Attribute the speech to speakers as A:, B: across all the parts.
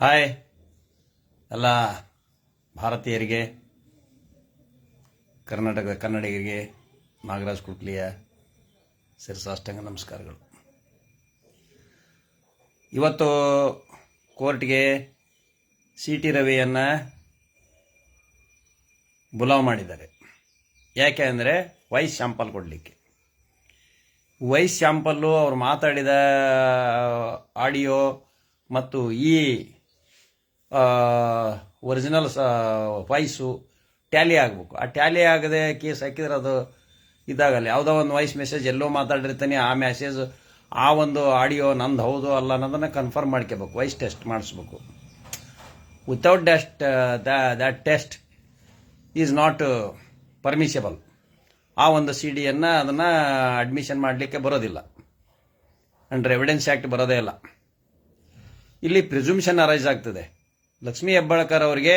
A: Hi. ಎಲ್ಲ ಭಾರತೀಯರಿಗೆ ಕರ್ನಾಟಕದ ಕನ್ನಡಿಗರಿಗೆ, ನಾಗರಾಜ್ ಕುಟ್ಲಿಯ ಶಿರಸಾಷ್ಟಾಂಗ ನಮಸ್ಕಾರಗಳು. ಇವತ್ತು ಕೋರ್ಟ್ಗೆ ಸಿ ಟಿ ರವಿಯನ್ನು ಬುಲಾವ್ ಮಾಡಿದ್ದಾರೆ. ಯಾಕೆ ಅಂದರೆ ವೈಸ್ ಶ್ಯಾಂಪಲ್ ಕೊಡಲಿಕ್ಕೆ. ವೈಸ್ ಶ್ಯಾಂಪಲ್ಲು ಅವ್ರು ಮಾತಾಡಿದ ಆಡಿಯೋ ಮತ್ತು ಈ ಒರಿಜಿನಲ್ ವಾಯ್ಸು ಟ್ಯಾಲಿ ಆಗಬೇಕು. ಆ ಟ್ಯಾಲಿ ಆಗದೆ ಕೇಸ್ ಹಾಕಿದ್ರೆ ಅದು ಇದಾಗಲ್ಲ. ಯಾವುದೋ ಒಂದು ವಾಯ್ಸ್ ಮೆಸೇಜ್ ಎಲ್ಲೋ ಮಾತಾಡಿರ್ತಾನೆ, ಆ ಮೆಸೇಜ್ ಆ ಒಂದು ಆಡಿಯೋ ನಂದು ಹೌದು ಅಲ್ಲ ಅನ್ನೋದನ್ನು ಕನ್ಫರ್ಮ್ ಮಾಡ್ಕೋಬೇಕು. ವಾಯ್ಸ್ ಟೆಸ್ಟ್ ಮಾಡಿಸ್ಬೇಕು. Without that's that test is not permissible ಆ ಒಂದು ಸಿ ಡಿಯನ್ನು ಅದನ್ನು ಅಡ್ಮಿಷನ್ ಮಾಡಲಿಕ್ಕೆ ಬರೋದಿಲ್ಲ. ಅಂಡ್ರೆ ಎವಿಡೆನ್ಸ್ ಆ್ಯಕ್ಟ್ ಬರೋದೇ ಇಲ್ಲ. ಇಲ್ಲಿ ಪ್ರಿಸುಮ್ಷನ್ ಅರೈಸ್ ಆಗ್ತದೆ. ಲಕ್ಷ್ಮೀ ಹೆಬ್ಬಾಳ್ಕರ್ ಅವರಿಗೆ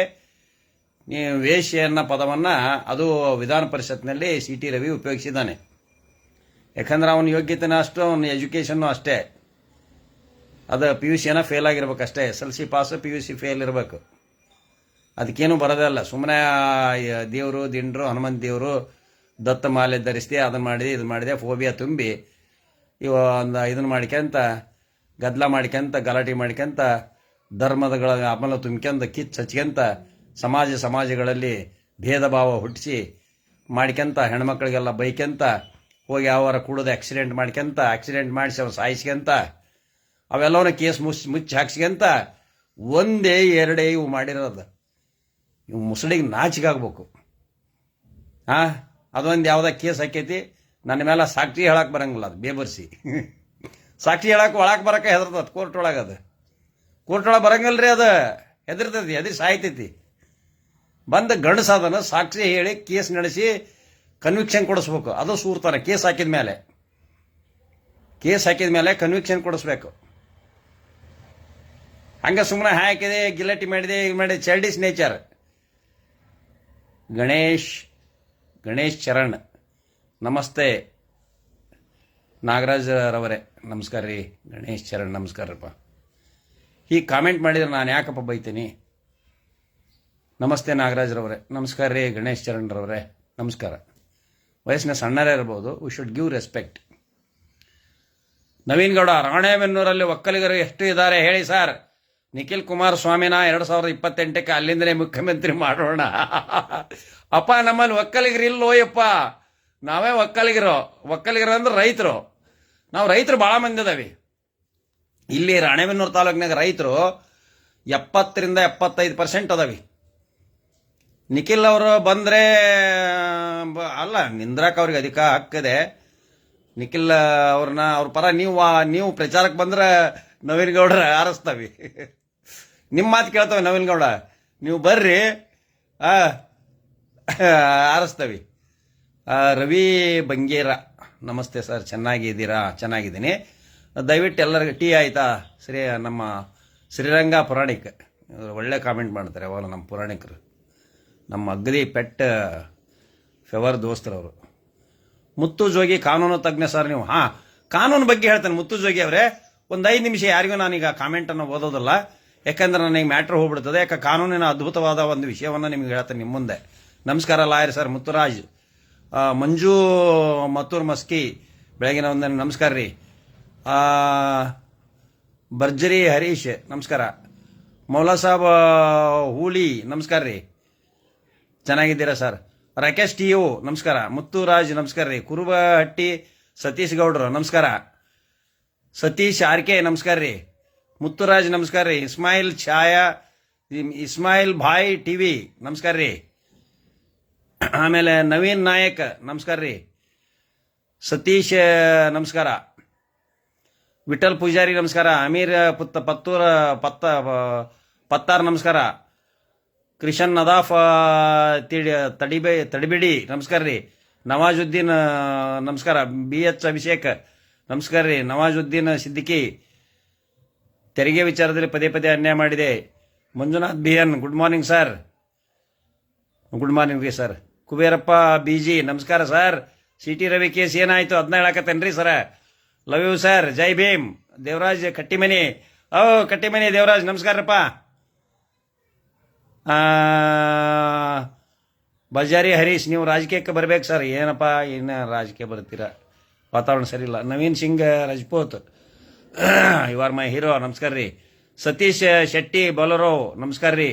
A: ವೇಷ ಅನ್ನೋ ಪದವನ್ನು ಅದು ವಿಧಾನ ಪರಿಷತ್ನಲ್ಲಿ ಸಿ ಟಿ ರವಿ ಉಪಯೋಗಿಸಿದ್ದಾನೆ. ಯಾಕಂದ್ರೆ ಅವನ ಯೋಗ್ಯತೆನ ಅಷ್ಟು, ಅವನ ಎಜುಕೇಷನ್ನು ಅಷ್ಟೇ. ಅದು ಪಿ ಯು ಸಿನ ಫೇಲ್ ಆಗಿರ್ಬೇಕು ಅಷ್ಟೇ S L C pass P U C fail ಇರಬೇಕು. ಅದಕ್ಕೇನು ಬರೋದೇ ಅಲ್ಲ ಸುಮ್ಮನೆ ದೇವರು, ದಿಂಡ್ರು, ಹನುಮಂತ ದೇವರು, ದತ್ತ ಮಾಲೆ ಧರಿಸಿದೆ ಅದನ್ನು ಮಾಡಿದೆ ಇದು ಮಾಡಿದೆ ಫೋಬಿಯಾ ತುಂಬಿ, ಇವ ಒಂದು ಇದನ್ನು ಮಾಡ್ಕೊಂತ ಗದ್ದಲ ಮಾಡ್ಕೊಂತ ಗಲಾಟೆ ಮಾಡ್ಕೊಂತ ಧರ್ಮದಗಳ ಅಮಲ ತುಂಬ್ಕೊಂತ ಕಿಚ್ಚ ಹಚ್ಕೊಂತ ಸಮಾಜ ಸಮಾಜಗಳಲ್ಲಿ ಭೇದ ಭಾವ ಹುಟ್ಟಿಸಿ ಮಾಡ್ಕೊಂತ ಹೆಣ್ಮಕ್ಳಿಗೆಲ್ಲ ಬೈಕ್ಯಂತ ಹೋಗಿ ಅವರ ಕುಡಿದು ಆಕ್ಸಿಡೆಂಟ್ ಮಾಡ್ಕೊಂತ ಆಕ್ಸಿಡೆಂಟ್ ಮಾಡಿಸಿ ಅವ್ರು ಸಾಯಿಸ್ಕೊಂತ, ಅವೆಲ್ಲವನ್ನ ಕೇಸ್ ಮುಚ್ಚಿ ಮುಚ್ಚಿ ಹಾಕ್ಸ್ಕೊಂತ ಒಂದೇ ಎರಡೇ ಇವು ಮಾಡಿರೋದು. ಇವು ಮುಸಳಿಗೆ ನಾಚಿಕಾಗ್ಬೇಕು. ಹಾಂ, ಅದೊಂದು ಯಾವ್ದ ಕೇಸ್ ಹಾಕೈತಿ ನನ್ನ ಮೇಲೆ ಸಾಕ್ಷಿ ಹೇಳಕ್ಕೆ ಬರಂಗಿಲ್ಲ ಅದು, ಬೇಬರ್ಸಿ. ಸಾಕ್ಷಿ ಹೇಳಕ್ಕೆ ಒಳಗೆ ಬರಕ್ಕೆ ಹೆದರ್ತದ, ಕೋರ್ಟ್ ಒಳಗೆ ಅದು ಕೋರ್ಟ್ ಬರಂಗಿಲ್ರಿ ಅದು. ಹೆದರ್ತೈತಿ, ಹೆದರಿ ಸಾಯ್ತೈತಿ. ಬಂದ ಗಂಡಸಾದನ ಸಾಕ್ಷಿ ಹೇಳಿ ಕೇಸ್ ನಡೆಸಿ ಕನ್ವಿಕ್ಷನ್ ಕೊಡಿಸ್ಬೇಕು. ಅದು ಸೂರ್ತಾನೆ, ಕೇಸ್ ಹಾಕಿದ ಮೇಲೆ ಕೇಸ್ ಹಾಕಿದ ಮೇಲೆ ಕನ್ವಿಕ್ಷನ್ ಕೊಡಿಸ್ಬೇಕು. ಹಂಗೆ ಸುಮ್ಮನೆ ಹಾಕಿದೆ ಗಿಲಟಿ ಮಾಡಿದೆ, ಇದು ಮಾಡಿದೆ ಚೈಲ್ಡಿಸ್ ನೇಚರ್ ಗಣೇಶ್ ಗಣೇಶ್ ಚರಣ್, ನಮಸ್ತೆ. ನಾಗರಾಜ್ ರವರೇ ನಮಸ್ಕಾರ ರೀ. ಗಣೇಶ್ ಚರಣ್, ನಮಸ್ಕಾರಪ್ಪ. ಹೀಗೆ ಕಾಮೆಂಟ್ ಮಾಡಿದ್ರೆ ನಾನು ಯಾಕಪ್ಪ ಬೈತೀನಿ? ನಮಸ್ತೆ ನಾಗರಾಜ್ರವರೇ. ನಮಸ್ಕಾರ ರೀ ಗಣೇಶ್ ಚರಣ್ರವರೇ. ನಮಸ್ಕಾರ. ವಯಸ್ಸಿನ ಸಣ್ಣರೇ ಇರ್ಬೋದು we should give respect Naveen Gowda, ರಾಣೆಬೆನ್ನೂರಲ್ಲಿ ಒಕ್ಕಲಿಗರು ಎಷ್ಟು ಇದ್ದಾರೆ ಹೇಳಿ ಸರ್ ನಿಖಿಲ್ ಕುಮಾರಸ್ವಾಮಿನ ಎರಡು ಸಾವಿರದ ಇಪ್ಪತ್ತೆಂಟಕ್ಕೆ ಅಲ್ಲಿಂದಲೇ ಮುಖ್ಯಮಂತ್ರಿ ಮಾಡೋಣ. ಅಪ್ಪ, ನಮ್ಮಲ್ಲಿ ಒಕ್ಕಲಿಗರು ಇಲ್ಲೋಯಪ್ಪ ನಾವೇ ಒಕ್ಕಲಿಗರು. ಒಕ್ಕಲಿಗರು ಅಂದ್ರೆ ರೈತರು. ನಾವು ರೈತರು ಭಾಳ ಮಂದಿ ಅದಾವಿ. ಇಲ್ಲಿ ರಾಣೆಬೆನ್ನೂರು ತಾಲೂಕಿನಾಗ ರೈತರು ಎಪ್ಪತ್ತರಿಂದ ಎಪ್ಪತ್ತೈದು ಪರ್ಸೆಂಟ್ ಅದಾವಿ. ನಿಖಿಲ್ ಅವರು ಬಂದರೆ ಅಲ್ಲ ನಿಂದ್ರಕ್ಕೆ ಅವ್ರಿಗೆ ಅಧಿಕ ಹಕ್ಕಿದೆ. ನಿಖಿಲ್ ಅವ್ರನ್ನ, ಅವ್ರ ಪರ ನೀವು ನೀವು ಪ್ರಚಾರಕ್ಕೆ ಬಂದ್ರೆ ನವೀನ್ ಗೌಡ್ರ ಆರಿಸ್ತವಿ ನಿಮ್ಮ ಮಾತು ಕೇಳ್ತವೆ ನವೀನ್ ಗೌಡ. ನೀವು ಬರ್ರಿ ಆರಿಸ್ತಾವಿ ರವಿ ಬಂಗೇರ, ನಮಸ್ತೆ ಸರ್, ಚೆನ್ನಾಗಿದ್ದೀರಾ? ಚೆನ್ನಾಗಿದ್ದೀನಿ. ದಯವಿಟ್ಟು ಎಲ್ಲರಿಗೂ ಟೀ ಆಯ್ತಾ? ಶ್ರೀ ನಮ್ಮ ಶ್ರೀರಂಗ ಪುರಾಣಿಕ್. ಒಳ್ಳೆ ಕಾಮೆಂಟ್ ಮಾಡ್ತಾರೆ ಅವಾಗ ನಮ್ಮ ಪುರಾಣಿಕರು. ನಮ್ಮ ಅಗ್ರಿ ಪೆಟ್ ಫೆವರ್ ದೋಸ್ತರವರು. ಮುತ್ತು ಜೋಗಿ ಕಾನೂನು ತಜ್ಞ ಸರ್ ನೀವು. ಹಾ, ಕಾನೂನು ಬಗ್ಗೆ ಹೇಳ್ತೇನೆ ಮುತ್ತು ಜೋಗಿ ಅವರೇ. ಒಂದು ಐದು ನಿಮಿಷ ಯಾರಿಗೂ ನಾನೀಗ ಕಾಮೆಂಟನ್ನು ಓದೋದಲ್ಲ. ಯಾಕಂದ್ರೆ ನನಗೆ ಮ್ಯಾಟ್ರ್ ಹೋಗ್ಬಿಡ್ತದೆ. ಯಾಕೆ ಕಾನೂನಿನ ಅದ್ಭುತವಾದ ಒಂದು ವಿಷಯವನ್ನು ನಿಮಗೆ ಹೇಳ್ತೇನೆ ನಿಮ್ಮ ಮುಂದೆ. ನಮಸ್ಕಾರ ಲಾಯರ್ ಸರ್ ಮುತ್ತುರಾಜ್. ಮಂಜು ಮತ್ತೂರ್ ಮಸ್ಕಿ, ಬೆಳಗಿನ ಒಂದನ್ನು ನಮಸ್ಕಾರ ರೀ. ಭರ್ಜರಿ ಹರೀಶ್, ನಮಸ್ಕಾರ. ಮೌಲಾ ಸಾಬ್ ಹೂಲಿ, ನಮಸ್ಕಾರ ರೀ. ಚೆನ್ನಾಗಿದ್ದೀರಾ ಸರ್? ರಾಕೇಶ್ ಟಿ ಯು ನಮಸ್ಕಾರ. ಮುತ್ತುರಾಜ್, ನಮಸ್ಕಾರ ರೀ. ಕುರುಬಹಟ್ಟಿ, ಸತೀಶ್ ಗೌಡ್ರು, ನಮಸ್ಕಾರ. ಸತೀಶ್ ಆರ್ ಕೆ ನಮಸ್ಕಾರ ರೀ. ಮುತ್ತುರಾಜ್, ನಮಸ್ಕಾರ ರೀ. ಇಸ್ಮಾಯಿಲ್ ಛಾಯಾ ಇಸ್ಮಾಯಿಲ್ ಭಾಯ್ ಟಿ ವಿ, ನಮಸ್ಕಾರ ರೀ. ಆಮೇಲೆ ನವೀನ್ ನಾಯಕ್, ನಮಸ್ಕಾರ ರೀ. ಸತೀಶ್, ನಮಸ್ಕಾರ. ವಿಠಲ್ ಪೂಜಾರಿ ನಮಸ್ಕಾರ, ಅಮೀರ್ ಪುತ್ತ ಪತ್ತೂರ ಪತ್ತ ಪತ್ತಾರ್ ನಮಸ್ಕಾರ. ಕ್ರಿಶನ್ ನದಾಫ್ ತಿಳಿ ತಿಡಿ, ತಡಿಬೆ, ತಡಿಬೇಡಿ, ನಮಸ್ಕಾರ ರೀ. ನವಾಜುದ್ದೀನ್ ನಮಸ್ಕಾರ. ಬಿ ಎಚ್ ಅಭಿಷೇಕ್, ನಮಸ್ಕಾರ ರೀ. ನವಾಜುದ್ದೀನ್ ಸಿದ್ದಿಕಿ, ತೆರಿಗೆ ವಿಚಾರದಲ್ಲಿ ಪದೇ ಪದೇ ಅನ್ಯಾಯ ಮಾಡಿದೆ. Manjunath B N good morning sir. Good morning ರೀ ಸರ್. ಕುಬೇರಪ್ಪ ಬಿ ಜಿ, ನಮಸ್ಕಾರ sir. C T Ravi case ಏನಾಯ್ತು? ಅದನ್ನ ಹೇಳಕತ್ತೇನ್ರಿ ಸರ? ಲವ್ ಯು ಸರ್ ಜೈ ಭೀಮ್ ದೇವರಾಜ್ ಕಟ್ಟಿಮನಿ ಓ ಕಟ್ಟಿಮನಿ ದೇವರಾಜ್ ನಮಸ್ಕಾರಪ್ಪ ಬಜಾರಿ ಹರೀಶ್ ನೀವು ರಾಜಕೀಯಕ್ಕೆ ಬರ್ಬೇಕು ಸರ್ ಏನಪ್ಪ, ಏನು ರಾಜಕೀಯ ಬರ್ತೀರಾ? ವಾತಾವರಣ ಸರಿ ಇಲ್ಲ Naveen Singh, Rajput. You are my hero ನಮಸ್ಕಾರ ರೀ. ಸತೀಶ್ ಶೆಟ್ಟಿ, ಬೊಲರೋ, ನಮಸ್ಕಾರ ರೀ.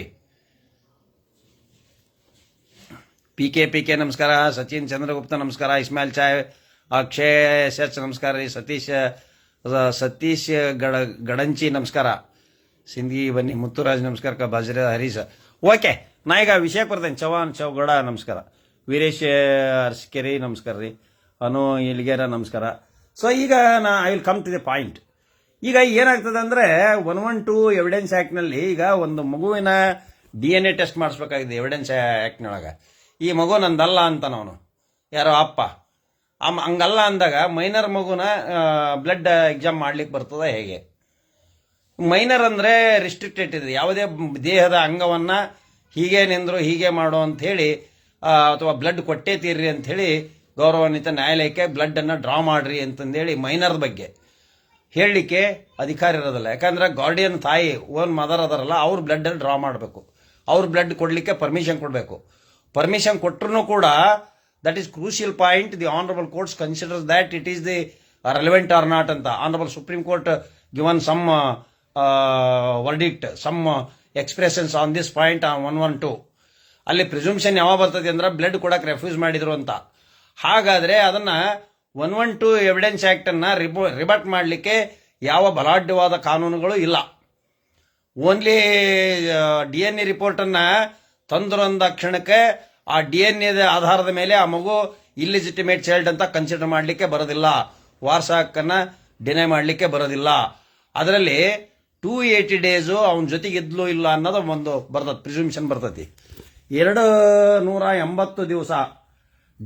A: ಪಿ ಕೆ ಪಿ ಕೆ ನಮಸ್ಕಾರ. ಸಚಿನ್ ಚಂದ್ರಗುಪ್ತ, ನಮಸ್ಕಾರ. ಇಸ್ಮಾಯಿಲ್ ಚಾಯ್ ಅಕ್ಷಯ್ ಎಸ್ ನಮಸ್ಕಾರ ರೀ, ಸತೀಶ ಸತೀಶ್ ಗಡ, ಗಡಂಚಿ ನಮಸ್ಕಾರ. ಸಿಂಧಿ ಬನ್ನಿ, ಮುತ್ತುರಾಜ್ ನಮಸ್ಕಾರ ಕ ಬಾಜ್ರ ಹರೀಶ್. ಓಕೆ, ನಾ ಈಗ ವಿಷಯಕ್ಕೆ ಬರ್ತೇನೆ. ಚವಾನ್ ಚೌಗಡ ನಮಸ್ಕಾರ. ವೀರೇಶ್ ಅರ್ಸ್ಕೆರಿ ನಮಸ್ಕಾರ ರೀ. ಅನು ಇಲ್ಗೇರ ನಮಸ್ಕಾರ. ಸೊ ಈಗ ನಾ I will come to the point ಈಗ ಏನಾಗ್ತದೆ ಅಂದ್ರೆ ಒನ್ ಒನ್ ಟು ಎವಿಡೆನ್ಸ್ ಆ್ಯಕ್ಟ್ನಲ್ಲಿ ಈಗ ಒಂದು ಮಗುವಿನ ಡಿ ಎನ್ ಎ ಟೆಸ್ಟ್ ಮಾಡಿಸ್ಬೇಕಾಗಿದೆ ಎವಿಡೆನ್ಸ್ ಆ್ಯಕ್ಟ್ನೊಳಗೆ ಈ ಮಗು ನಂದಲ್ಲ ಅಂತ ಅವನು ಯಾರೋ ಅಪ್ಪ. ಅಮ್ ಹಂಗಲ್ಲ ಅಂದಾಗ ಮೈನರ್ ಮಗುನ ಬ್ಲಡ್ ಎಕ್ಸಾಮ್ ಮಾಡ್ಲಿಕ್ಕೆ ಬರ್ತದ ಹೇಗೆ? ಮೈನರ್ ಅಂದ್ರೆ ರಿಸ್ಟ್ರಿಕ್ಟೆಡ್ ಇದೆ. ಯಾವುದೇ ದೇಹದ ಅಂಗವನ್ನ ಹೀಗೆ ನಿಂದ್ರು, ಹೀಗೆ ಮಾಡು ಹೇಳಿ ಅಥವಾ ಬ್ಲಡ್ ಕೊಟ್ಟೇ ತೀರ್ರಿ ಹೇಳಿ ಗೌರವಾನ್ವಿತ ನ್ಯಾಯಾಲಯಕ್ಕೆ ಬ್ಲಡ್ಡನ್ನು ಡ್ರಾ ಮಾಡ್ರಿ ಅಂತಂದೇಳಿ ಮೈನರ್ ಬಗ್ಗೆ ಹೇಳಲಿಕ್ಕೆ ಅಧಿಕಾರ ಇರೋದಿಲ್ಲ. ಯಾಕಂದ್ರೆ ಗಾರ್ಡಿಯನ್ ತಾಯಿ ಓನ್ ಮದರ್ ಅದರಲ್ಲ, ಅವ್ರ ಬ್ಲಡ್ ಅಲ್ಲಿ ಡ್ರಾ ಮಾಡಬೇಕು. ಅವ್ರ ಬ್ಲಡ್ ಕೊಡ್ಲಿಕ್ಕೆ ಪರ್ಮಿಷನ್ ಕೊಡಬೇಕು. ಪರ್ಮಿಷನ್ ಕೊಟ್ಟರು ಕೂಡ that is crucial point the honourable courts considers that it is the relevant or not ಅಂತ. Honourable supreme court given some verdict some expressions on this point on one one two ಅಲ್ಲಿ presumption ಯಾವಾಗ ಬರ್ತದೆ ಅಂದ್ರೆ blood ಕೊಡಕ್ಕೆ refuse ಮಾಡಿದ್ರು ಅಂತ. ಹಾಗಾದರೆ ಅದನ್ನು ಒನ್ ಒನ್ ಟು ಎವಿಡೆನ್ಸ್ ಆ್ಯಕ್ಟನ್ನು ರಿಬೋ, ರಿಬಟ್ ಮಾಡಲಿಕ್ಕೆ ಯಾವ ಬಲಾಢ್ಯವಾದ ಕಾನೂನುಗಳು ಇಲ್ಲ. ಓನ್ಲಿ ಡಿ ಎನ್ ಎ ರಿಪೋರ್ಟನ್ನು ತಂದ್ರು ಅಂದ ಕ್ಷಣಕ್ಕೆ ಆ ಡಿ ಎನ್ ಎದ ಆಧಾರದ ಮೇಲೆ ಆ ಮಗು ಇಲ್ಲಿಜಿಟಿಮೇಟ್ ಚೈಲ್ಡ್ ಅಂತ ಕನ್ಸಿಡರ್ ಮಾಡಲಿಕ್ಕೆ ಬರೋದಿಲ್ಲ. ವಾರಸ ಹಕ್ಕನ್ನ ಡಿನೈ ಮಾಡಲಿಕ್ಕೆ ಬರೋದಿಲ್ಲ. ಅದರಲ್ಲಿ ಟೂ ಏಯ್ಟಿ ಡೇಸು ಅವನ ಜೊತೆಗೆ ಇದ್ಲು ಇಲ್ಲ ಅನ್ನೋದು ಒಂದು ಬರ್ತದೆ ಪ್ರಿಸುಮ್ಷನ್ ಬರ್ತತಿ ಎರಡು ನೂರ ಎಂಬತ್ತು ದಿವಸ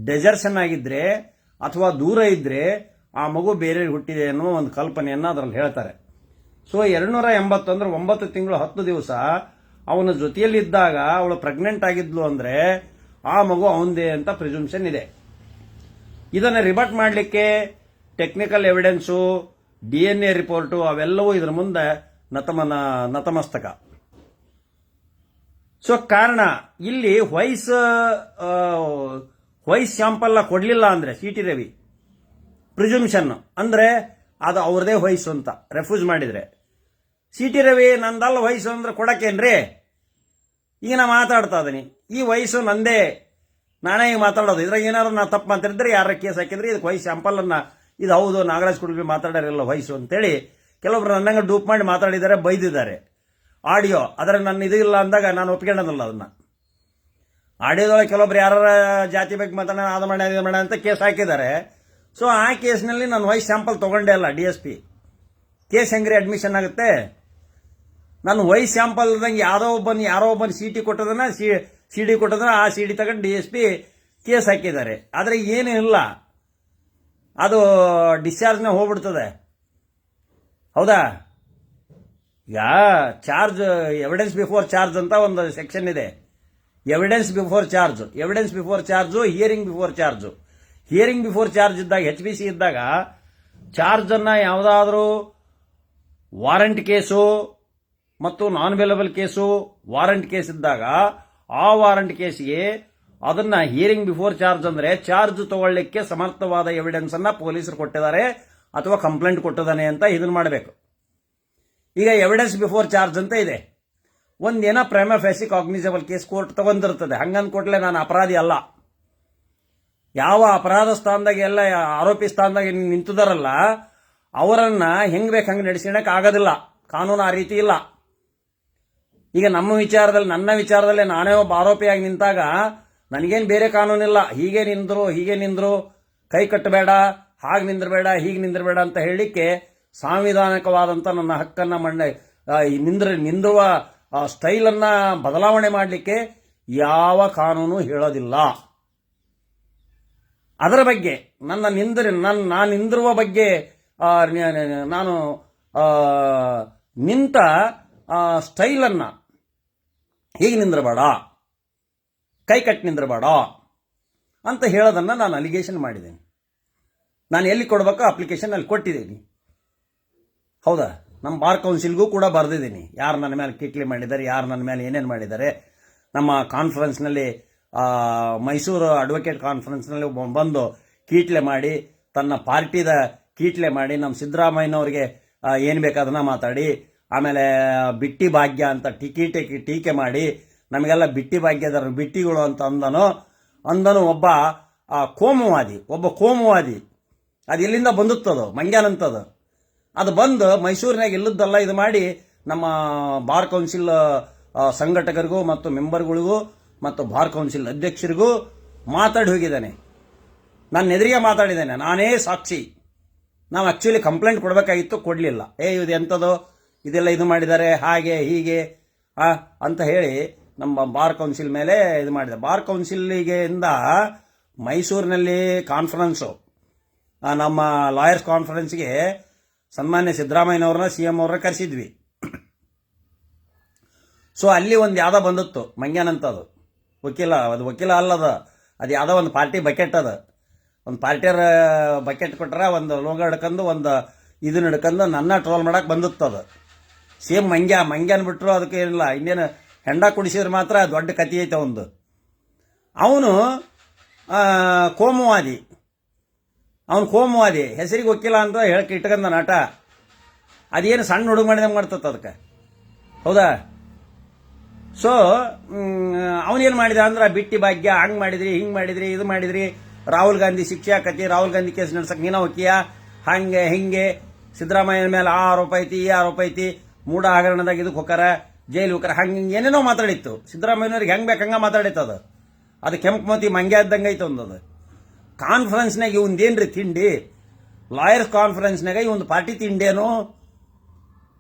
A: ಡೆಜರ್ಷನ್ ಆಗಿದ್ರೆ ಅಥವಾ ದೂರ ಇದ್ರೆ ಆ ಮಗು ಬೇರೆ ಹುಟ್ಟಿದೆ ಅನ್ನೋ ಒಂದು ಕಲ್ಪನೆಯನ್ನ ಅದರಲ್ಲಿ ಹೇಳ್ತಾರೆ. ಸೊ ಎರಡ್ನೂರ ಎಂಬತ್ತು ಅಂದ್ರೆ ಒಂಬತ್ತು ತಿಂಗಳು ಹತ್ತು ದಿವಸ ಅವನ ಜೊತೆಯಲ್ಲಿದ್ದಾಗ ಅವಳು ಪ್ರೆಗ್ನೆಂಟ್ ಆಗಿದ್ಲು ಅಂದ್ರೆ ಆ ಮಗು ಅವಂದೇ ಅಂತ ಪ್ರಿಸುಮ್ಷನ್ ಇದೆ. ಇದನ್ನ ರಿಬಟ್ ಮಾಡಲಿಕ್ಕೆ technical evidence D N A report ಅವೆಲ್ಲವೂ ಇದರ ಮುಂದೆ ನತಮನ, ನತಮಸ್ತಕ. ಸೊ ಕಾರಣ, ಇಲ್ಲಿ ವಯಸ್ ವೈಸ್ ಸ್ಯಾಂಪಲ್ ಕೊಡ್ಲಿಲ್ಲ ಅಂದ್ರೆ ಸಿ ಟಿ ರವಿ ಪ್ರಿಸುಮ್ಷನ್ ಅಂದ್ರೆ ಅದು ಅವ್ರದೇ ವಯಸ್ಸು ಅಂತ ರೆಫ್ಯೂಸ್ ಮಾಡಿದ್ರೆ. ಸಿ ಟಿ ರವಿ ನಂದಲ್ಲ ವಯಸ್ಸು ಅಂದ್ರೆ ಕೊಡಕ್ಕೇನ್ರಿ? ಈಗ ನಾ ಮಾತಾಡ್ತಾ ಇದ್ದೀನಿ ಈ ವಯಸ್ಸು ನಂದೇ. ನಾನೇ ಈಗ ಮಾತಾಡೋದು. ಇದ್ರಾಗ ಏನಾದ್ರು ನಾ ತಪ್ಪು ಮಾತಾಡಿದ್ರೆ ಯಾರ ಕೇಸ್ ಹಾಕಿದ್ರೆ ಇದಕ್ಕೆ ವಯಸ್ಸು ಅನ್ನ ಇದು ಹೌದು, ನಾಗರಾಜ್ ಕುಡ್ಬಿ ಮಾತಾಡೋರಿಲ್ಲ ವಯಸ್ಸು ಅಂತೇಳಿ ಕೆಲವೊಬ್ರು ನನ್ನಂಗೆ ಡೂಪ್ ಮಾಡಿ ಮಾತಾಡಿದ್ದಾರೆ, ಬೈದಿದ್ದಾರೆ. ಆಡಿಯೋ ಆದರೆ ನನ್ನ ಇದು ಇಲ್ಲ ಅಂದಾಗ ನಾನು ಒಪ್ಕೊಳ್ಳೋದಲ್ಲ ಅದನ್ನ. ಆಡಿಯೋದೊಳಗೆ ಕೆಲವೊಬ್ರು ಯಾರ ಜಾತಿ ಬಗ್ಗೆ ಮಾತಾಡೋಣ ಅದು ಮಾಡ ಇದು ಮಾಡ ಅಂತ ಕೇಸ್ ಹಾಕಿದ್ದಾರೆ. ಸೊ ಆ ಕೇಸ್ನಲ್ಲಿ ನಾನು ವಯಸ್ಸು ಸ್ಯಾಂಪಲ್ ತಗೊಂಡೇ ಅಲ್ಲ ಡಿ ಎಸ್ ಪಿ ಕೇಸ್ ಹೆಂಗ್ರಿ ಅಡ್ಮಿಷನ್ ಆಗುತ್ತೆ? ನಾನು ವೈ ಸ್ಯಾಂಪಲ್ ಇದ್ದಂಗೆ ಯಾರೋ ಒಬ್ಬನ ಯಾರೋ ಒಬ್ಬನ ಸಿ ಟಿ ಕೊಟ್ಟದನ್ನ ಸಿ ಡಿ ಕೊಟ್ಟದನ್ನ ಆ ಸಿ ಡಿ ತಗೊಂಡು ಡಿ ಎಸ್ ಪಿ ಕೇಸ್ ಹಾಕಿದ್ದಾರೆ. ಆದರೆ ಏನೂ ಇಲ್ಲ. ಅದು ಡಿಸ್ಚಾರ್ಜ್ನೇ ಹೋಗ್ಬಿಡ್ತದೆ. ಹೌದಾ? Yeah charge evidence before charge ಅಂತ ಒಂದು ಸೆಕ್ಷನ್ ಇದೆ. Evidence before charge evidence before charge hearing before charge hearing before charge ಇದ್ದಾಗ ಎಚ್ ಬಿ ಸಿ ಇದ್ದಾಗ ಚಾರ್ಜ್ ಅನ್ನ ಯಾವುದಾದ್ರೂ ವಾರಂಟ್ ಕೇಸು ಮತ್ತು non available case warrant case ಇದ್ದಾಗ, ಆ ವಾರಂಟ್ ಕೇಸ್ಗೆ ಅದನ್ನ ಹಿಯರಿಂಗ್ ಬಿಫೋರ್ ಚಾರ್ಜ್ ಅಂದ್ರೆ ಚಾರ್ಜ್ ತಗೊಳ್ಳಿಕ್ಕೆ ಸಮರ್ಥವಾದ ಎವಿಡೆನ್ಸ್ ಅನ್ನ ಪೊಲೀಸರು ಕೊಟ್ಟಿದ್ದಾರೆ ಅಥವಾ ಕಂಪ್ಲೇಂಟ್ ಕೊಟ್ಟಿದ್ದಾನೆ ಅಂತ ಇದನ್ನ ಮಾಡಬೇಕು. ಈಗ ಎವಿಡೆನ್ಸ್ ಬಿಫೋರ್ ಚಾರ್ಜ್ ಅಂತ ಇದೆ. ಒಂದೇನೋ prima facie cognisable case court ತಗೊಂಡಿರ್ತದೆ. ಹಂಗಂದ್ ಕೊಟ್ಲೆ ನಾನು ಅಪರಾಧಿ ಅಲ್ಲ. ಯಾವ ಅಪರಾಧ ಸ್ಥಾನದಾಗ ಎಲ್ಲ ಆರೋಪಿ ಸ್ಥಾನದಾಗ ನಿಂತಿದಾರಲ್ಲ, ಅವರನ್ನ ಹೆಂಗ್ ಬೇಕು ಹಂಗೆ ನಡೆಸಿಣಕ್ ಆಗೋದಿಲ್ಲ. ಕಾನೂನು ಆ ರೀತಿ ಇಲ್ಲ. ಈಗ ನಮ್ಮ ವಿಚಾರದಲ್ಲಿ ನನ್ನ ವಿಚಾರದಲ್ಲಿ ನಾನೇ ಒಬ್ಬ ಆರೋಪಿಯಾಗಿ ನಿಂತಾಗ ನನಗೇನು ಬೇರೆ ಕಾನೂನಿಲ್ಲ. ಹೀಗೆ ನಿಂದ್ರು ಹೀಗೆ ನಿಂದ್ರು ಕೈ ಕಟ್ಟಬೇಡ ಹಾಗೆ ನಿಂದ್ರಬೇಡ ಹೀಗೆ ನಿಂದ್ರಬೇಡ ಅಂತ ಹೇಳಲಿಕ್ಕೆ ಸಾಂವಿಧಾನಿಕವಾದಂಥ ನನ್ನ ಹಕ್ಕನ್ನು ಮಣ್ಣೆ ನಿಂದ್ರ ನಿಂದುವ ಆ, ಸ್ಟೈಲನ್ನ ಬದಲಾವಣೆ ಮಾಡಲಿಕ್ಕೆ ಯಾವ ಕಾನೂನು ಹೇಳೋದಿಲ್ಲ. ಅದರ ಬಗ್ಗೆ ನನ್ನ ನಿಂದ್ರ ನನ್ನ ನಾನು ನಿಂದಿರುವ ಬಗ್ಗೆ ನಾನು ನಿಂತ ಸ್ಟೈಲನ್ನ ಹೀಗೆ ನಿಂದ್ರಬೇಡ? ಕೈ ಕಟ್ಟಿ ನಿಂದ್ರಬೇಡ? ಅಂತ ಹೇಳೋದನ್ನು ನಾನು ಅಲಿಗೇಷನ್ ಮಾಡಿದ್ದೇನೆ. ನಾನು ಎಲ್ಲಿ ಕೊಡಬೇಕು ಅಪ್ಲಿಕೇಶನ್ ಅಲ್ಲಿ ಕೊಟ್ಟಿದ್ದೀನಿ. ಹೌದಾ? ನಮ್ಮ ಬಾರ್ ಕೌನ್ಸಿಲ್ಗೂ ಕೂಡ ಬರೆದಿದ್ದೀನಿ. ಯಾರು ನನ್ನ ಮೇಲೆ ಕಿಟ್ಲಿ ಮಾಡಿದ್ದಾರೆ, ಯಾರು ನನ್ನ ಮೇಲೆ ಏನೇನು ಮಾಡಿದ್ದಾರೆ. ನಮ್ಮ ಕಾನ್ಫರೆನ್ಸ್ನಲ್ಲಿ ಮೈಸೂರು ಅಡ್ವೊಕೇಟ್ ಕಾನ್ಫರೆನ್ಸ್ನಲ್ಲಿ ಬಂದು ಕೀಟ್ಲೆ ಮಾಡಿ, ತನ್ನ ಪಾರ್ಟಿದ ಕೀಟ್ಲೆ ಮಾಡಿ, ನಮ್ಮ ಸಿದ್ದರಾಮಯ್ಯನವ್ರಿಗೆ ಏನು ಬೇಕು ಅದನ್ನ ಮಾತಾಡಿ ಆಮೇಲೆ ಬಿಟ್ಟಿ ಭಾಗ್ಯ ಅಂತ ಟೀಕೆ ಟೀಕೆ ಮಾಡಿ ನಮಗೆಲ್ಲ ಬಿಟ್ಟಿ ಭಾಗ್ಯದ ಬಿಟ್ಟಿಗಳು ಅಂತ ಅಂದನು. ಅಂದನು ಒಬ್ಬ ಕೋಮುವಾದಿ ಒಬ್ಬ ಕೋಮುವಾದಿ. ಅದು ಎಲ್ಲಿಂದ ಬಂದುತ್ತದು ಮಂಗ್ಯಾನಂತದು ಅದು ಬಂದು ಮೈಸೂರಿನಾಗ ಇಲ್ಲದ್ದಲ್ಲ ಇದು ಮಾಡಿ ನಮ್ಮ ಬಾರ್ ಕೌನ್ಸಿಲ್ ಸಂಘಟಕರಿಗೂ ಮತ್ತು ಮೆಂಬರ್ಗಳಿಗೂ ಮತ್ತು ಬಾರ್ ಕೌನ್ಸಿಲ್ ಅಧ್ಯಕ್ಷರಿಗೂ ಮಾತಾಡಿ ಹೋಗಿದ್ದಾನೆ. ನನ್ನ ಎದುರಿಗೆ ಮಾತಾಡಿದ್ದೇನೆ. ನಾನೇ ಸಾಕ್ಷಿ. ನಾವು ಆಕ್ಚುಲಿ ಕಂಪ್ಲೇಂಟ್ ಕೊಡಬೇಕಾಗಿತ್ತು, ಕೊಡಲಿಲ್ಲ. ಏ, ಇದು ಎಂಥದ್ದು ಇದೆಲ್ಲ ಇದು ಮಾಡಿದ್ದಾರೆ, ಹಾಗೆ, ಹೀಗೆ ಅಂತ ಹೇಳಿ ನಮ್ಮ ಬಾರ್ ಕೌನ್ಸಿಲ್ ಮೇಲೆ ಇದು ಮಾಡಿದೆ ಬಾರ್ ಕೌನ್ಸಿಲ್ಗೆ ಇಂದ ಮೈಸೂರಿನಲ್ಲಿ ಕಾನ್ಫರೆನ್ಸು ನಮ್ಮ ಲಾಯರ್ಸ್ ಕಾನ್ಫರೆನ್ಸ್ಗೆ ಸನ್ಮಾನ್ಯ ಸಿದ್ದರಾಮಯ್ಯನವ್ರನ್ನ ಸಿ ಎಂ ಅವ್ರನ್ನ ಕರೆಸಿದ್ವಿ. ಸೊ ಅಲ್ಲಿ ಒಂದು ಯಾವುದೋ ಬಂದಿತ್ತು ಮಂಗ್ಯಾನಂತದು ವಕೀಲ, ಅದು ವಕೀಲ ಅಲ್ಲದ, ಅದು ಯಾವುದೋ ಒಂದು ಪಾರ್ಟಿ ಬಕೆಟ್ ಅದ. ಒಂದು ಪಾರ್ಟಿಯರ್ ಬಕೆಟ್ ಕೊಟ್ರೆ ಒಂದು ಲೋಗ ಹಿಡ್ಕೊಂಡು ಒಂದು ಇದನ್ನ ಹಿಡ್ಕೊಂಡು ನನ್ನ ಟ್ರೋಲ್ ಮಾಡಕ್ಕೆ ಬಂದಿತ್ತು ಅದು. ಸೇಮ್ ಮಂಗ್ಯ, ಮಂಗ್ಯನ್ ಬಿಟ್ಟರು ಅದಕ್ಕೆ ಏನಿಲ್ಲ. ಇನ್ನೇನು ಹೆಂಡ ಕುಡಿಸಿದ್ರೆ ಮಾತ್ರ ದೊಡ್ಡ ಕತಿ ಐತೆ ಒಂದು ಅವನು ಕೋಮುವಾದಿ. ಅವನು ಕೋಮುವಾದಿ. ಹೆಸರಿಗೆ ಒಕ್ಕಿಲ್ಲ ಅಂತ ಹೇಳಕ್ಕೆ ಇಟ್ಕಂದ ನಾಟ. ಅದೇನು ಸಣ್ಣ ಹುಡುಗ ಮಾಡಿದಂಗೆ ಮಾಡ್ತತ್ತ ಅದಕ್ಕೆ. ಹೌದಾ? ಸೊ ಅವನೇನು ಮಾಡಿದ ಅಂದ್ರೆ ಬಿಟ್ಟಿ ಭಾಗ್ಯ, ಹಂಗೆ ಮಾಡಿದ್ರಿ, ಹಿಂಗೆ ಮಾಡಿದ್ರಿ, ಇದು ಮಾಡಿದ್ರಿ. ರಾಹುಲ್ ಗಾಂಧಿ ಶಿಕ್ಷೆ ಆಕತಿ, ರಾಹುಲ್ ಗಾಂಧಿ ಕೇಸ್ ನಡ್ಸಕ್ ನೀನ ಹೋಕಿಯಾ ಹಂಗೆ, ಹಿಂಗೆ. ಸಿದ್ದರಾಮಯ್ಯನ ಮೇಲೆ ಆ ಆರೋಪ ಐತಿ, ಈ ಆರೋಪ ಐತಿ. ಮೂಢ ಹಗರಣದಾಗ ಇದಕ್ಕೆ ಹೋಗಾರ ಜೈಲು ಹೋಗಾರ ಹಂಗೆ ಏನೇನೋ ಮಾತಾಡಿತ್ತು. ಸಿದ್ದರಾಮಯ್ಯನವ್ರಿಗೆ ಹೆಂಗೆ ಬೇಕು ಮಾತಾಡಿತ್ತು ಅದು. ಅದು ಕೆಂಪು ಮತಿ ಮಂಗ್ಯ ಇದ್ದಂಗೆ ಐತೆ ಒಂದು ಅದು. ಕಾನ್ಫರೆನ್ಸ್ನಾಗ ಇವಂದೇನ್ರಿ ತಿಂಡಿ? ಲಾಯರ್ಸ್ ಕಾನ್ಫರೆನ್ಸ್ನಾಗ ಇವಂದು ಪಾರ್ಟಿ ತಿಂಡೇನು?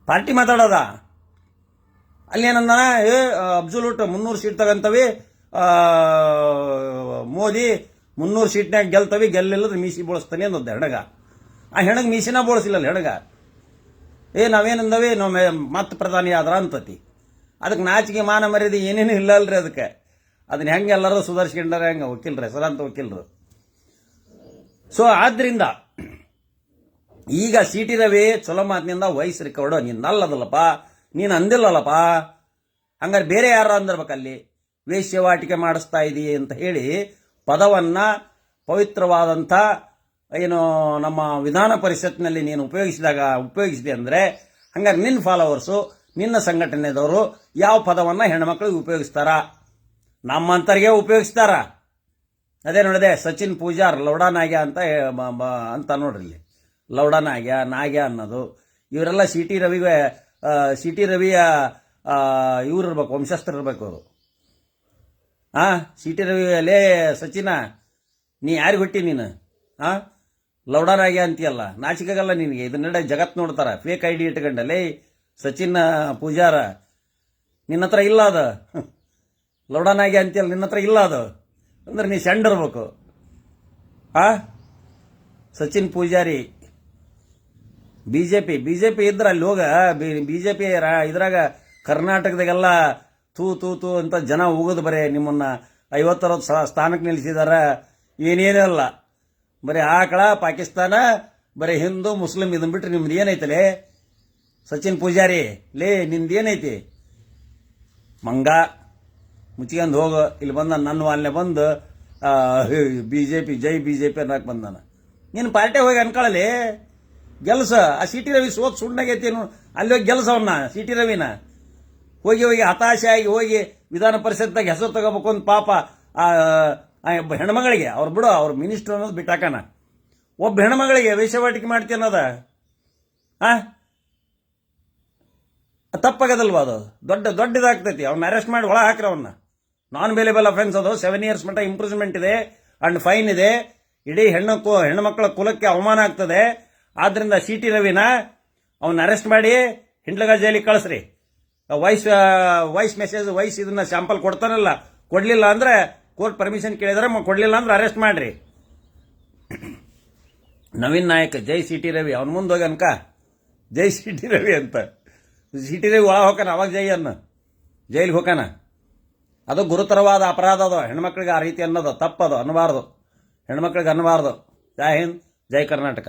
A: ಪಾರ್ಟಿ ಮಾತಾಡೋದ? ಅಲ್ಲೇನಂದಾನ ಏ ಅಬ್ಸುಲೂಟ್ ಮುನ್ನೂರು ಸೀಟ್ ತಗಂತವಿ ಮೋದಿ ಮುನ್ನೂರು ಸೀಟ್ನಾಗ ಗೆಲ್ತವಿ ಗೆಲ್ಲಿಲ್ಲದ್ರೆ ಮೀಸಿ ಬೋಳಿಸ್ತಾನೆ ಅಂದದ್ದು ಹೆಣಗ. ಆ ಹೆಣಗ ಮೀಸಿನ ಬೋಳಿಸಿಲ್ಲ ಹೆಣಗ. ಏ, ನಾವೇನಂದವೇ? ನಮ್ಮ ಮತ್ತೆ ಪ್ರಧಾನಿ ಆದ್ರ ಅಂತತಿ. ಅದಕ್ಕೆ ನಾಚಿಕೆ ಮಾನ ಮರ್ಯಾದೆ ಏನೇನು ಇಲ್ಲ ಅಲ್ರಿ ಅದಕ್ಕೆ. ಅದನ್ನ ಹೆಂಗೆ ಎಲ್ಲರೂ ಸುಧಾರಿಸ್ಕೊಂಡಾರೆ ಹೆಂಗೆ? ವಕೀಲರು ಹೆಸರಂತ ವಕೀಲರು. ಸೊ ಆದ್ದರಿಂದ ಈಗ ಸಿ ಟಿ ರವಿ ಚಲೋ ಮಾತಿನಿಂದ ವಯಸ್ಸು ರಿಕವರ್ಡ್ ನೀನು ಅಲ್ಲದಲ್ಲಪ್ಪ ನೀನು ಅಂದಿಲ್ಲಲ್ಲಪ್ಪ. ಹಂಗಾರೆ ಬೇರೆ ಯಾರು ಅಂದಿರ್ಬೇಕಲ್ಲಿ ವೇಶ್ಯವಾಟಿಕೆ ಮಾಡಿಸ್ತಾ ಇದೀ ಅಂತ ಹೇಳಿ ಪದವನ್ನ ಪವಿತ್ರವಾದಂಥ ಏನು, ನಮ್ಮ ವಿಧಾನ ಪರಿಷತ್ನಲ್ಲಿ ನೀನು ಉಪಯೋಗಿಸಿದಾಗ ಉಪಯೋಗಿಸಿದೆ ಅಂದರೆ, ಹಂಗಾಗಿ ನಿನ್ನ ಫಾಲೋವರ್ಸು ನಿನ್ನ ಸಂಘಟನೆದವರು ಯಾವ ಪದವನ್ನು ಹೆಣ್ಮಕ್ಳಿಗೆ ಉಪಯೋಗಿಸ್ತಾರ? ನಮ್ಮಂತರಿಗೆ ಉಪಯೋಗಿಸ್ತಾರ? ಅದೇ ನೋಡಿದೆ, ಸಚಿನ್ ಪೂಜಾರ್ ಲೌಡಾ ನಾಗ್ಯ ಅಂತ ಹೇ- ಅಂತ ನೋಡ್ರಿ ಇಲ್ಲಿ. ಲೌಡಾ ನಾಗ್ಯ ನಾಗ್ಯ ಅನ್ನೋದು. ಇವರೆಲ್ಲ ಸಿ ಟಿ ರವಿಗೆ ಸಿ ಟಿ ರವಿಯ ಇವ್ರು ಇರ್ಬೇಕು ವಂಶಸ್ಥರು ಇರ್ಬೇಕು ಅವರು. ಹಾಂ ಸಿ ಟಿ ರವಿ ಲೇ ಸಚಿನ, ನೀ ಯಾರಿಗೆ ಹುಟ್ಟಿ ನೀನು? ಆ? ಲೌಡಾ ನಾಗ್ಯ ಅಂತೀಯಲ್ಲ? ನಾಚಿಕಾಗಲ್ಲ ನಿನಗೆ. ಇದನ್ನ ಜಗತ್ ನೋಡ್ತಾರ. ಫೇಕ್ ಐ ಡಿ ಇಟ್ಕೊಂಡಲ್ಲೇ ಸಚಿನ್ ಪೂಜಾರ, ನಿನ್ನ ಹತ್ರ ಇಲ್ಲ ಅದು. ಲೌಡನಾಗಿ ಅಂತೀಯಲ್ಲ, ನಿನ್ನ ಹತ್ರ ಇಲ್ಲ ಅದು. ಅಂದ್ರೆ ನೀ ಸೆಂಡ್ ಇರ್ಬೇಕು. ಆ? ಸಚಿನ್, ಪೂಜಾರಿ, ಬಿಜೆಪಿ. ಬಿಜೆಪಿ ಇದ್ರೆ ಅಲ್ಲಿ ಹೋಗ. ಬಿಜೆಪಿ ಇದ್ರಾಗ ಕರ್ನಾಟಕದಾಗೆಲ್ಲ ತೂ ತೂ ತೂ ಅಂತ ಜನ ಹೋಗೋದು ಬರೇ ನಿಮ್ಮನ್ನ. ಐವತ್ತರವತ್ತು ಸ್ಥಾನಕ್ಕೆ ನಿಲ್ಲಿಸಿದಾರ ಏನೇನಲ್ಲ ಬರೀ ಆಕಳ, ಪಾಕಿಸ್ತಾನ, ಬರೀ ಹಿಂದೂ, ಮುಸ್ಲಿಂ, ಇದನ್ ಬಿಟ್ಟರೆ ನಿಮ್ದು ಏನೈತಲೇ? ಸಚಿನ್ ಪೂಜಾರಿ, ಲೇ, ನಿಂದು ಏನೈತಿ? ಮಂಗ, ಮುಚ್ಕೊಂಡು ಹೋಗು. ಇಲ್ಲಿ ಬಂದ ನನ್ನ ವಾಲ್ನೆ ಬಂದು ಬಿ ಜೆ ಪಿ ಜೈ ಬಿ ಜೆ ಪಿ ಅನ್ನಕ್ಕೆ ಬಂದಾನ. ನೀನು ಪಾರ್ಟಿ ಹೋಗಿ ಅನ್ಕೊಳ್ಳಲಿ ಗೆಲ್ಸ. ಆ ಸಿ ಟಿ ರವಿ ಸೋತ್ ಸುಣ್ಣಗೈತಿ ಅಲ್ಲಿ ಹೋಗಿ ಗೆಲ್ಸ ಅವನ್ನ ಸಿ ಟಿ ರವಿನ. ಹೋಗಿ ಹೋಗಿ ಹತಾಶೆ ಆಗಿ ಹೋಗಿ ವಿಧಾನ ಪರಿಷತ್ದಾಗ ಹೆಸರು ತಗೋಬೇಕು ಅಂತ ಪಾಪ, ಆ ಒಬ್ಬ ಹೆಣ್ಮಗಳಿಗೆ, ಅವ್ರು ಬಿಡು, ಅವ್ರ ಮಿನಿಸ್ಟರ್ ಅನ್ನೋದು ಬಿಟ್ಟಾಕನ ಒಬ್ಬ ಹೆಣ್ಮಗಳಿಗೆ ವೇಷವಾಟಿಕೆ ಮಾಡ್ತಿ ಅನ್ನೋದ? ಆ? ತಪ್ಪಾಗದಲ್ವಾ ಅದು? ದೊಡ್ಡ, ದೊಡ್ಡದಾಗ್ತೈತಿ. ಅವ್ನ ಅರೆಸ್ಟ್ ಮಾಡಿ ಒಳ ಹಾಕ್ರಿ ಅವನ್ನ ನಾನ್ ಅವೇಲೇಬಲ್ ಅಫೆನ್ಸ್ ಅದು. ಸೆವೆನ್ ಇಯರ್ಸ್ ಮಟ್ಟ ಇಂಪ್ರೂವ್ಮೆಂಟ್ ಇದೆ ಅಂಡ್ ಫೈನ್ ಇದೆ. ಇಡೀ ಹೆಣ್ಣು ಹೆಣ್ಣುಮಕ್ಕಳ ಕುಲಕ್ಕೆ ಅವಮಾನ ಆಗ್ತದೆ. ಆದ್ರಿಂದ ಸಿ ಟಿ ರವಿನ ಅವನ್ನ ಅರೆಸ್ಟ್ ಮಾಡಿ ಹಿಂಡ್ಲಗ ಜೈಲಿಗೆ ಕಳಿಸ್ರಿ. ವಾಯ್ಸ್ ವಾಯ್ಸ್ ಮೆಸೇಜ್ ವಾಯ್ಸ್ ಇದನ್ನ ಸ್ಯಾಂಪಲ್ ಕೊಡ್ತಾನಲ್ಲ. ಕೊಡ್ಲಿಲ್ಲ ಅಂದ್ರೆ ಕೋರ್ಟ್ ಪರ್ಮಿಷನ್ ಕೇಳಿದ್ರೆ ಕೊಡ್ಲಿಲ್ಲ ಅಂದ್ರೆ ಅರೆಸ್ಟ್ ಮಾಡ್ರಿ. ನವೀನ್ ನಾಯಕ್, ಜೈ ಸಿ ಟಿ ರವಿ, ಅವನ ಮುಂದೆ ಹೋಗನ್ಕ ಜೈ ಸಿ ಟಿ ರವಿ ಅಂತ. ಸಿ ಟಿ ರವಿ ಒಳಗೆ ಹೋಗಾನ ಅವಾಗ ಜೈ ಅನ್ನ. ಜೈಲಿಗೆ ಹೋಗಾನ ಅದು ಗುರುತರವಾದ ಅಪರಾಧ ಅದು. ಹೆಣ್ಮಕ್ಳಿಗೆ ಆ ರೀತಿ ಅನ್ನೋದು. ತಪ್ಪದು ಅನ್ನಬಾರ್ದು ಹೆಣ್ಮಕ್ಳಿಗೆ ಅನ್ನಬಾರ್ದು ಜೈ ಹಿಂದ್, ಜೈ ಕರ್ನಾಟಕ.